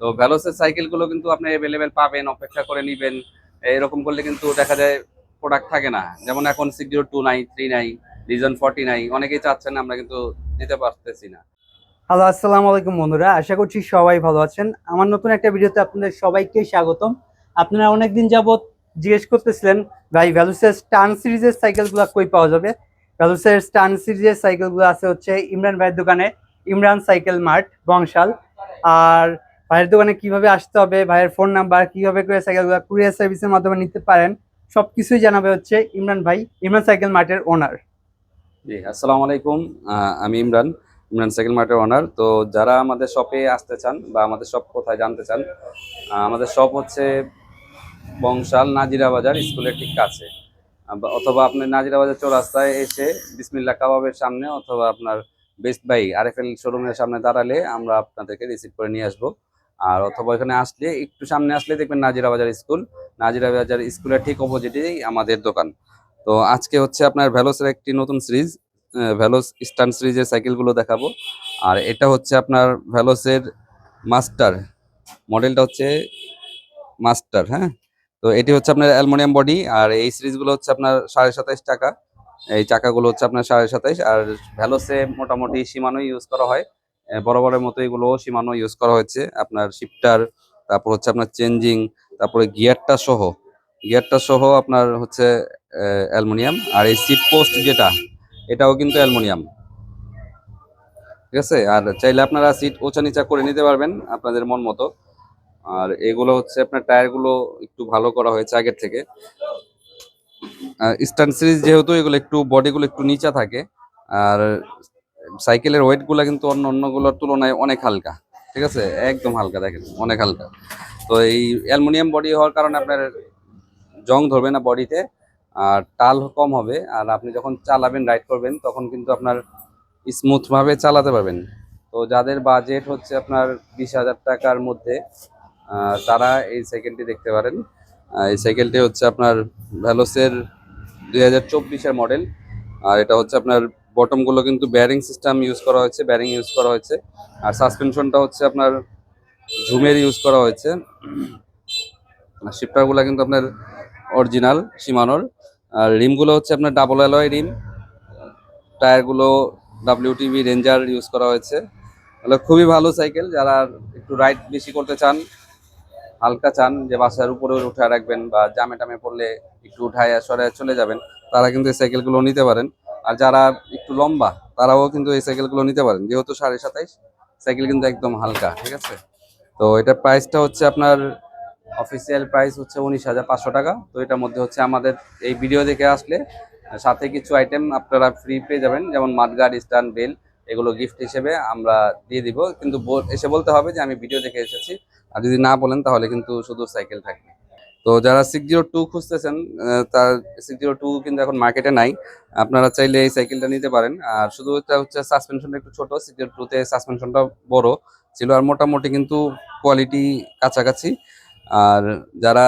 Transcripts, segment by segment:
তো ভ্যালোসের সাইকেলগুলো কিন্তু আপনি অ্যাভেলেবেল পাবেন, অপেক্ষা করে নেবেন। এরকম করলে কিন্তু দেখা যায় প্রোডাক্ট থাকে না। যেমন এখন সিক্স জিরো টু নাই থ্রি নাই রিজন ফর্টি নাই, অনেকেই চাচ্ছেন আমরা কিন্তু দিতে পারতেছি না। হ্যালো আসসালামু আলাইকুম বন্ধুরা, আশা করছি সবাই ভালো আছেন। আমার নতুন একটা ভিডিওতে আপনাদের সবাইকে স্বাগতম। আপনারা অনেকদিন যাবৎ জিজ্ঞেস করতেছিলেন, ভাই ভ্যালুসের স্টান সিরিজের সাইকেলগুলো কই পাওয়া যাবে? ভ্যালুসের স্টান সিরিজের সাইকেলগুলো আছে হচ্ছে ইমরান ভাইয়ের দোকানে, ইমরান সাইকেল মার্ট বংশাল। আর ভাইয়ের দোকানে কীভাবে আসতে হবে, ভাইয়ের ফোন নাম্বার কীভাবে করে সাইকেলগুলো কুরিয়ার সার্ভিসের মাধ্যমে নিতে পারেন সব কিছুই জানাবে হচ্ছে ইমরান ভাই, ইমরান সাইকেল মার্টের ওনার জি, আসসালামু আলাইকুম। আমি ইমরান ইমরান সাইকেল মার্টের ওনার তো যারা আমাদের শপে আসতে চান বা আমাদের শপ কোথায় জানতে চান আমাদের শপ হচ্ছে বংশাল নাজিরা বাজার, স্কুলের ঠিক কাছে। অথবা আপনি নাজিরা বাজার চৌরাস্তায় এসে বিসমিল্লা কাবাবের সামনে অথবা আপনার বেস্ট বাই আরএফএল শোরুমের সামনে দাঁড়ালে আমরা আপনাদেরকে রিসিভ করে নিয়ে আসব। আর অথবা এখানে আসলে, একটু সামনে আসলে দেখবেন নাজিরা বাজার স্কুল। নাজিরা বাজার স্কুলের ঠিক অপোজিটেই আমাদের দোকান। তো আজকে হচ্ছে আপনার ভ্যালোসের একটি নতুন সিরিজ ভ্যালোস স্টান সিরিজের সাইকেলগুলো দেখাবো। আর এটা হচ্ছে আপনার ভ্যালোসের মাস্টার মডেলটা হচ্ছে মাস্টার হ্যাঁ? তো এটি হচ্ছে আপনার অ্যালুমিনিয়াম বডি, আর এই সিরিজগুলো হচ্ছে আপনার সাড়ে সাতাইশ টাকা। এই চাকাগুলো হচ্ছে আপনার সাড়ে সাতাইশ, আর ভ্যালোসে মোটামুটি সীমানো ইউজ করা হয়। বরাবরের মতো এগুলো সীমানো ইউজ করা হয়েছে। আপনার শিফটার তারপর হচ্ছে আপনার চেঞ্জিং তারপরে গিয়ারটা সহ। গিয়ারটা সহ আপনার হচ্ছে অ্যালুমিনিয়াম আর এই সিট পোস্ট যেটা, এটাও কিন্তু অ্যালুমিনিয়াম। ঠিক আছে? আর চাইলে আপনারা সিট ওচা নিচা করে নিতে পারবেন আপনাদের মন মতো। আর এগুলো হচ্ছে আপনার টায়ারগুলো একটু ভালো করা হয়েছে আগের থেকে। স্ট্যান্ড সিরিজ যেহেতু এগুলো একটু বডিগুলো একটু নিচা থাকে, আর সাইকেলের ওয়েটগুলো কিন্তু অন্য অন্যগুলোর তুলনায় অনেক হালকা, ঠিক আছে? একদম হালকা, দেখেন, অনেক হালকা। তো এই অ্যালুমিনিয়াম বডি হওয়ার কারণে আপনার জং ধরবে না বডিতে, আর টাল কম হবে, আর আপনি যখন চালাবেন, রাইড করবেন, তখন কিন্তু আপনার স্মুথ ভাবে চালাতে পারবেন। তো যাদের বাজেট হচ্ছে আপনার বিশ হাজার টাকার মধ্যে তারা এই সাইকেলটি দেখতে পারেন। এই সাইকেলটি হচ্ছে আপনার ভ্যালোসের দুই হাজার মডেল, আর এটা হচ্ছে আপনার বটমগুলো কিন্তু ব্যারিং সিস্টেম ইউজ করা হয়েছে ব্যারিং ইউজ করা হয়েছে। আর সাসপেনশনটা হচ্ছে আপনার ঝুমের ইউজ করা হয়েছে। আর শিফটারগুলো কিন্তু আপনার অরিজিনাল সীমানোর। আর রিমগুলো হচ্ছে আপনার double alloy rim. টায়ারগুলো W T V ranger use করা হয়েছে। তাহলে খুবই ভালো সাইকেল যারা একটু রাইড বেশি করতে চান, হালকা চান, যে বাসার উপরে উঠে রাখবেন বা জামে টামে পড়লে একটু উঠায় সরে চলে যাবেন, তারা কিন্তু এই সাইকেলগুলো নিতে পারেন। আর যারা একটু লম্বা, তারাও কিন্তু এই সাইকেলগুলো নিতে পারেন। যেহেতু সাড়ে সাতাইশ সাইকেল কিন্তু একদম হালকা, ঠিক আছে? তো এটার প্রাইসটা হচ্ছে আপনার অফিসিয়াল প্রাইস হচ্ছে উনিশ হাজার পাঁচশো টাকা। তো এটার মধ্যে হচ্ছে আমাদের এই ভিডিও দেখে আসলে সাথে কিছু আইটেম আপনারা ফ্রি পেয়ে যাবেন। যেমন মাঠগার্ড স্ট্যান্ড, বেল, এগুলো গিফট হিসেবে আমরা দিয়ে দিব। কিন্তু এসে বলতে হবে যে আমি ভিডিও দেখে এসেছি। আর যদি না বলেন তাহলে কিন্তু শুধু সাইকেল থাকবে। তো যারা সিক্স জিরো টু খুঁজতেছেন তার সিক্স জিরো টু কিন্তু এখন মার্কেটে নাই। আপনারা চাইলে এই সাইকেলটা নিতে পারেন। আর শুধু এটা হচ্ছে সাসপেনশনটা একটু ছোট সিক্স জিরো টুতে সাসপেনশনটা বড় ছিল আর মোটামুটি কিন্তু কোয়ালিটি কাছাকাছি। আর যারা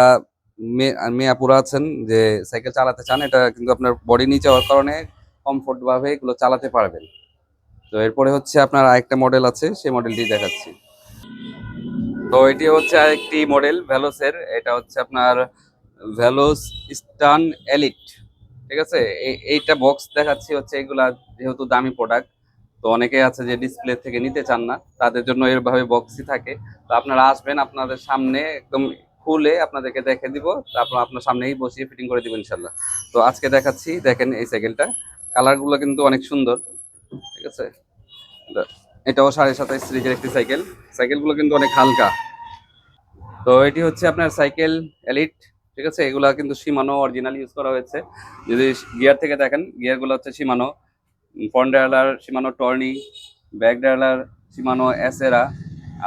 মেয়ে মেয়াপুরা আছেন যে সাইকেল চালাতে চান, এটা কিন্তু আপনার বডি নিচে হওয়ার কারণে কমফোর্ট ভাবে এগুলো চালাতে পারবেন। তো এরপরে হচ্ছে আপনার আরেকটা মডেল আছে, সেই মডেলটি দেখাচ্ছি। তো এটি হচ্ছে আরেকটি মডেল ভ্যালোসের এটা হচ্ছে আপনার ভ্যালোস স্টান এলিট ঠিক আছে? এই- এইটা বক্স দেখাচ্ছি হচ্ছে এগুলা যেহেতু দামি প্রোডাক্ট তো অনেকে আছে যে ডিসপ্লে থেকে নিতে চান না, তাদের জন্য এরভাবে বক্সই থাকে। তো আপনারা আসবেন আপনাদের সামনে, একদম খুলে আপনাদেরকে দেখে দিব, তারপর আপনার সামনেই বসিয়ে ফিটিং করে দিব ইনশাল্লাহ। তো আজকে দেখাচ্ছি, দেখেন এই সাইকেলটা কালারগুলো কিন্তু অনেক সুন্দর, ঠিক আছে? এটাও সাড়ে সাতাইশ সিরিজের একটি সাইকেল। সাইকেলগুলো কিন্তু অনেক হালকা। তো এটি হচ্ছে আপনার সাইকেল এলিট, ঠিক আছে? এগুলা কিন্তু সীমানো অরিজিনাল ইউজ করা হয়েছে। যদি গিয়ার থেকে দেখেন গিয়ারগুলো হচ্ছে Shimano front derailleur Shimano Tourney back derailleur Shimano Acera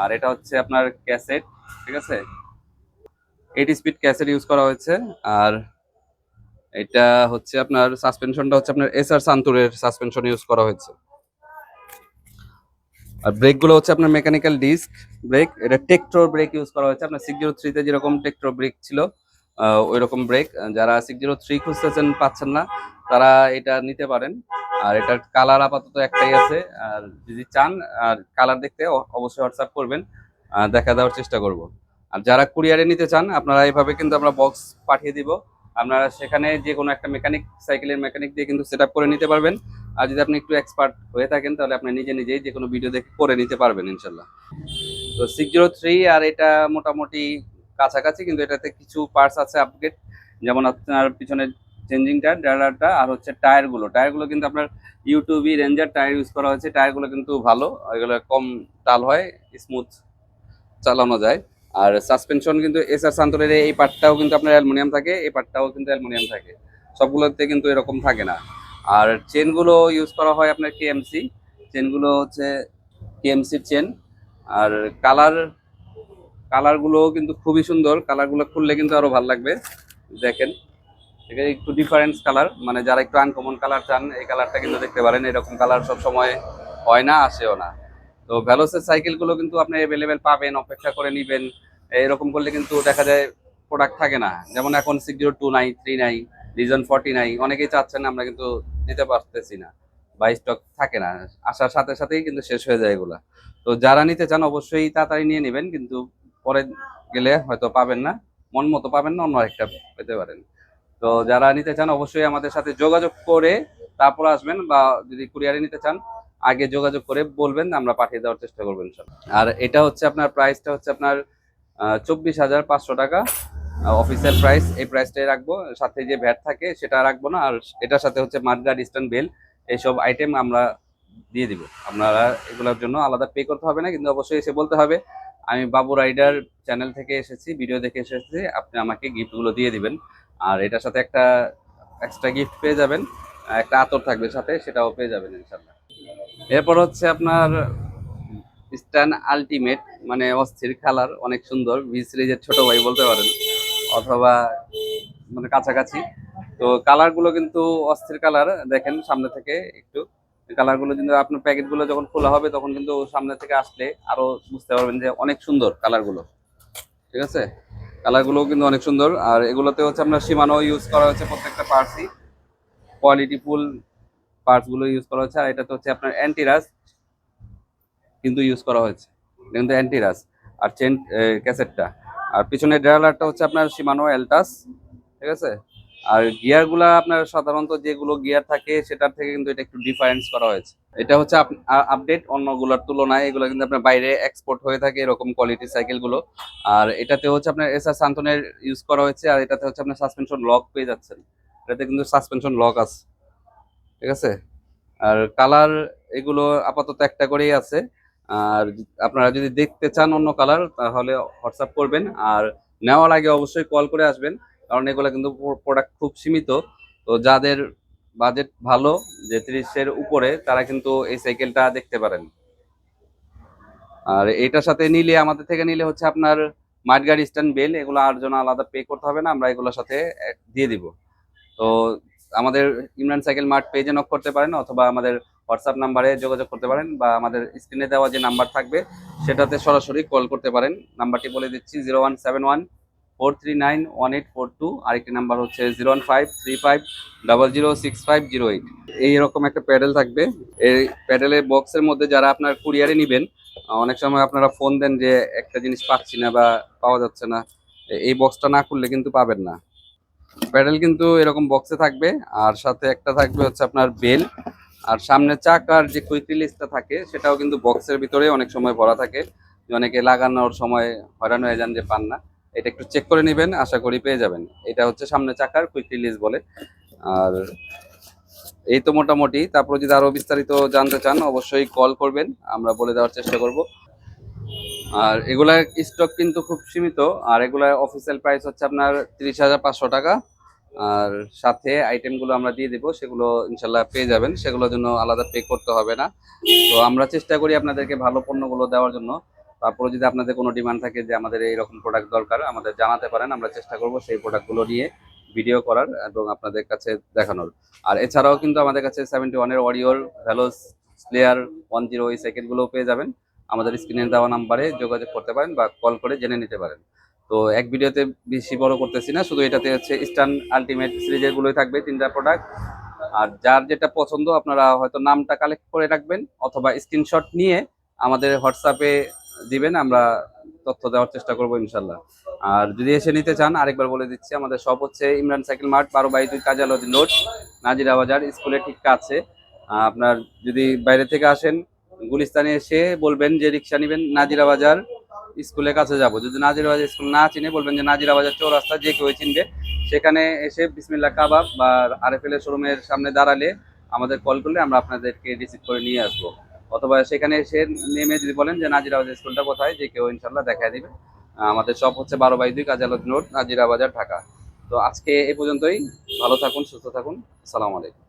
আর এটা হচ্ছে আপনার ক্যাসেট, ঠিক আছে? এইট স্পিড ক্যাসেট ইউজ করা হয়েছে, আর এটা হচ্ছে আপনার সাসপেনশনটা হচ্ছে আপনার এসআর সান্তুরের সাসপেনশন ইউজ করা হয়েছে। আর ব্রেকগুলো হচ্ছে আপনার মেকানিক্যাল ডিস্ক ব্রেক এটা টেকট্রো ব্রেক ইউজ করা হয়েছে। আপনার সিক্স জিরো থ্রিতে যেরকম টেকট্রো ব্রেক ছিল ওই রকম ব্রেক যারা সিক্স জিরো থ্রি খুঁজতেছেন পাচ্ছেন না, তারা এটা নিতে পারেন। আর এটার কালার আপাতত একটাই আছে। আর যদি চান, আর কালার দেখতে অবশ্যই হোয়াটসঅ্যাপ করবেন। দেখা দেওয়ার চেষ্টা করব। আর যারা কুরিয়ারে নিতে চান, আপনারা এইভাবে কিন্তু আমরা বক্স পাঠিয়ে দিব। আপনারা সেখানে যে কোনো একটা মেকানিক সাইকেলের মেকানিক দিয়ে কিন্তু সেট করে নিতে পারবেন। আর যদি আপনি একটু এক্সপার্ট হয়ে থাকেন, তাহলে আপনি নিজে নিজেই যে কোনো ভিডিও দেখে করে নিতে পারবেন ইনশাল্লাহ। তো সিক্স জিরো থ্রি আর এটা মোটামুটি কাছাকাছি, কিন্তু এটাতে কিছু পার্টস আছে আপগ্রেড যেমন আপনার পিছনে চেঞ্জিং টায়ার ড্রাইভারটা আর হচ্ছে টায়ারগুলো টায়ারগুলো কিন্তু আপনার ইউটিউবই রেঞ্জার টায়ার ইউজ করা হয়েছে। টায়ারগুলো কিন্তু ভালো, এগুলো কম টাল হয় স্মুথ চালানো যায়। আর সাসপেনশন কিন্তু এস আর সান্তরের এই পার্টটাও কিন্তু আপনার অ্যালুমিনিয়াম থাকে, এই পার্টটাও কিন্তু অ্যালুমিনিয়াম থাকে। সবগুলোতে কিন্তু এরকম থাকে না। আর চেনগুলো ইউজ করা হয় আপনার কেএমসি চেনগুলো হচ্ছে কেএমসির চেন। আর কালার কালারগুলো কিন্তু খুবই সুন্দর। কালারগুলো খুললে কিন্তু আরও ভালো লাগবে। দেখেন, এটা একটু ডিফারেন্স কালার মানে যারা একটু আনকমন কালার চান, এই কালারটা কিন্তু দেখতে পারেন। এরকম কালার সব সময় হয় না, আসেও না। তো ভ্যালোসের সাইকেলগুলো কিন্তু আপনি অ্যাভেলেবেল পাবেন, অপেক্ষা করে নেবেন। এরকম করলে কিন্তু দেখা যায় প্রোডাক্ট থাকে না। যেমন এখন সিক্স জিরো টু নাই থ্রি নাই রিজন ফর্টি নাই অনেকেই চাচ্ছেন আমরা কিন্তু দিতে পারতেছি না বা স্টক থাকে না। আসার সাথে সাথেই কিন্তু শেষ হয়ে যায় এগুলা। তো যারা নিতে চান অবশ্যই তাড়াতাড়ি নিয়ে নেবেন, কিন্তু পরে গেলে হয়তো পাবেন না, মন মতো পাবেন না, অন্য একটা পেতে পারেন। তো যারা নিতে চান অবশ্যই আমাদের সাথে যোগাযোগ করে তারপর আসবেন বা যদি কুরিয়ারে নিতে চান, আগে যোগাযোগ করে বলবেন, আমরা পাঠিয়ে দেওয়ার চেষ্টা করবেন সব আর এটা হচ্ছে আপনার প্রাইসটা হচ্ছে আপনার চব্বিশ হাজার পাঁচশো টাকা। অফিসিয়াল প্রাইস এই প্রাইসটাই রাখব। সাথে যে ভ্যাট থাকে, সেটা রাখব না। আর এটার সাথে হচ্ছে মার্গার স্ট্যান্ড বেল এইসব আইটেম আমরা দিয়ে দিব। আপনারা এগুলোর জন্য আলাদা পে করতে হবে না, কিন্তু অবশ্যই এসে বলতে হবে। আমি বাবু রাইডার চ্যানেল থেকে এসেছি ভিডিও দেখে এসেছি, আপনি আমাকে গিফটগুলো দিয়ে দিবেন। আর এটার সাথে একটা এক্সট্রা গিফট পেয়ে যাবেন। একটা আতর থাকবে সাথে, সেটাও পেয়ে যাবেন ইনশাল্লাহ এরপর হচ্ছে আপনার স্ট্যান আলটিমেট মানে অস্থির কালার অনেক সুন্দর। ভি সিরিজের ছোট ভাই বলতে পারেন। অথবা মানে কাছাকাছি। তো কালারগুলো কিন্তু অস্থির কালার দেখেন সামনে থেকে একটু। কালারগুলো কিন্তু আপনার প্যাকেটগুলো যখন খোলা হবে তখন কিন্তু সামনে থেকে আসলে আরও বুঝতে পারবেন যে অনেক সুন্দর কালারগুলো ঠিক আছে? কালারগুলোও কিন্তু অনেক সুন্দর। আর এগুলোতে হচ্ছে আপনার সীমানো ইউজ করা হচ্ছে প্রত্যেকটা কোয়ালিটি ফুল পার্টসগুলো ইউজ করা হচ্ছে। আর এটাতে হচ্ছে আপনার অ্যান্টিরাস কিন্তু ইউজ করা হয়েছে। কিন্তু অ্যান্টিরাস আর চেন ক্যাসেটটা আর পিছনে ড্রাইভারটা হচ্ছে আপনার সীমানো এলটাস, ঠিক আছে? আর গিয়ারগুলা আপনার সাধারণত যেগুলো গিয়ার থাকে সেটার থেকে কিন্তু এটা একটু ডিফারেন্স করা হয়েছে। এটা হচ্ছে আপডেট অন্যগুলোর তুলনায়, এগুলো কিন্তু আপনার বাইরে এক্সপোর্ট হয়ে থাকে এরকম কোয়ালিটির সাইকেলগুলো আর এটাতে হচ্ছে আপনার এসআর সান্তনের ইউজ করা হয়েছে, আর এটাতে হচ্ছে আপনার সাসপেনশন লক পেয়ে যাচ্ছেন। এটাতে কিন্তু সাসপেনশন লক আছে, ঠিক আছে? আর কালার এগুলো আপাতত একটা করেই আছে। আর আপনারা যদি দেখতে চান অন্য কালার, তাহলে হোয়াটসঅ্যাপ করবেন। আর নেওয়ার আগে অবশ্যই কল করে আসবেন, কারণ এগুলো কিন্তু প্রোডাক্ট খুব সীমিত। তো যাদের বাজেট ভালো, যে তিরিশের উপরে, তারা কিন্তু এই সাইকেলটা দেখতে পারেন। আর এটার সাথে নিলে, আমাদের থেকে নিলে হচ্ছে আপনার মাঠগাড়ি স্ট্যান্ড বেল এগুলো আর জন্য আলাদা পে করতে হবে না, আমরা এগুলোর সাথে দিয়ে দিব। তো আমাদের ইমরান সাইকেল মার্ট পেজে নক করতে পারেন, অথবা আমাদের হোয়াটসঅ্যাপ নাম্বারে যোগাযোগ করতে পারেন বা আমাদের স্ক্রিনে দেওয়া যে নাম্বার থাকবে, সেটাতে সরাসরি কল করতে পারেন। নাম্বারটি বলে দিচ্ছি zero one seven one, four three nine, one eight four two. আরেকটি নাম্বার হচ্ছে zero one five, three five double zero six five, zero eight. এইরকম একটা প্যাডেল থাকবে। এই প্যাডেলের বক্সের মধ্যে যারা আপনার কুরিয়ারে নেবেন, অনেক সময় আপনারা ফোন দেন যে একটা জিনিস পাচ্ছি না বা পাওয়া যাচ্ছে না, এই বক্সটা না খুললে কিন্তু পাবেন না। প্যাডেল কিন্তু এরকম বক্সে থাকবে, আর সাথে একটা থাকবে হচ্ছে আপনার বেল। আর সামনে চাকার যে কুইক রিলিজটা থাকে, সেটাও কিন্তু বক্সের ভিতরে অনেক সময় ভরা থাকে। অনেকে লাগানোর সময় হয়রান হয়ে যান যে পান না। এটা একটু চেক করে নেবেন, আশা করি পেয়ে যাবেন। এটা হচ্ছে সামনে চাকার কুইক রিলিজ বলে। আর এই তো মোটামুটি। তারপর যদি আরও বিস্তারিত জানতে চান, অবশ্যই কল করবেন। আমরা বলে দেওয়ার চেষ্টা করব। আর এগুলার স্টক কিন্তু খুব সীমিত। আর এগুলার অফিসিয়াল প্রাইস হচ্ছে আপনার তিরিশ হাজার পাঁচশো টাকা। আর সাথে আইটেমগুলো আমরা দিয়ে দেবো, সেগুলো ইনশাল্লাহ পেয়ে যাবেন। সেগুলোর জন্য আলাদা পে করতে হবে না। তো আমরা চেষ্টা করি আপনাদেরকে ভালো পণ্যগুলো দেওয়ার জন্য। তারপরে যদি আপনাদের কোনো ডিমান্ড থাকে যে আমাদের এইরকম প্রোডাক্ট দরকার, আমাদের জানাতে পারেন। আমরা চেষ্টা করব সেই প্রোডাক্টগুলো নিয়ে ভিডিও করার এবং আপনাদের কাছে দেখানোর। আর এছাড়াও কিন্তু আমাদের কাছে সেভেন্টি ওয়ানের অডিওর ভ্যালোস স্লেয়ার ওয়ান জিরো এই সেকেন্ডগুলো পেয়ে যাবেন। আমাদের স্ক্রিনে দেওয়া নাম্বারে যোগাযোগ করতে পারেন বা কল করে জেনে নিতে পারেন। তো এক ভিডিওতে বেশি বড় করতেছি না, শুধু এটাতে হচ্ছে ইস্টার্ন আলটিমেট সিরিজের গুলোই থাকবে, তিনটা প্রোডাক্ট আর যার যেটা পছন্দ, আপনারা হয়তো নামটা কালেক্ট করে রাখবেন, অথবা স্ক্রিনশট নিয়ে আমাদের হোয়াটসঅ্যাপে দিবেন, আমরা তথ্য দেওয়ার চেষ্টা করব ইনশাল্লাহ। আর যদি এসে নিতে চান, আরেকবার বলে দিচ্ছি, আমাদের শপ হচ্ছে ইমরান সাইকেল মার্ট বারো বাই দুই কাজালজি রোড, নাজিরা বাজার, স্কুলের ঠিক কাছে। আপনার যদি বাইরে থেকে আসেন, গুলিস্তানে এসে বলবেন যে রিক্সা নেবেন, নাজিরা বাজার। স্কুলের কাছে যাব। যদি নাজিরা বাজার স্কুল না চিনে, বলবেন যে নাজিরা বাজার চৌরাস্তা যে কেউ চিনবে, সেখানে এসে বিসমিল্লা কাবাব বা আরএফএল এর শোরুমের সামনে দাঁড়ালে আমাদের কল করলে আমরা আপনাদেরকে রিসিভ করে নিয়ে আসব। অথবা সেখানে এসে নেমে যদি বলেন যে নাজিরা বাজার স্কুলটা কোথায়, যে কেউ ইনশাল্লাহ দেখায় দিবে। আমাদের শপ হচ্ছে বারো বাই দুই কাজালত রোড নাজিরা বাজার ঢাকা। তো আজকে এ পর্যন্তই। ভালো থাকুন, সুস্থ থাকুন। আসসালামু আলাইকুম।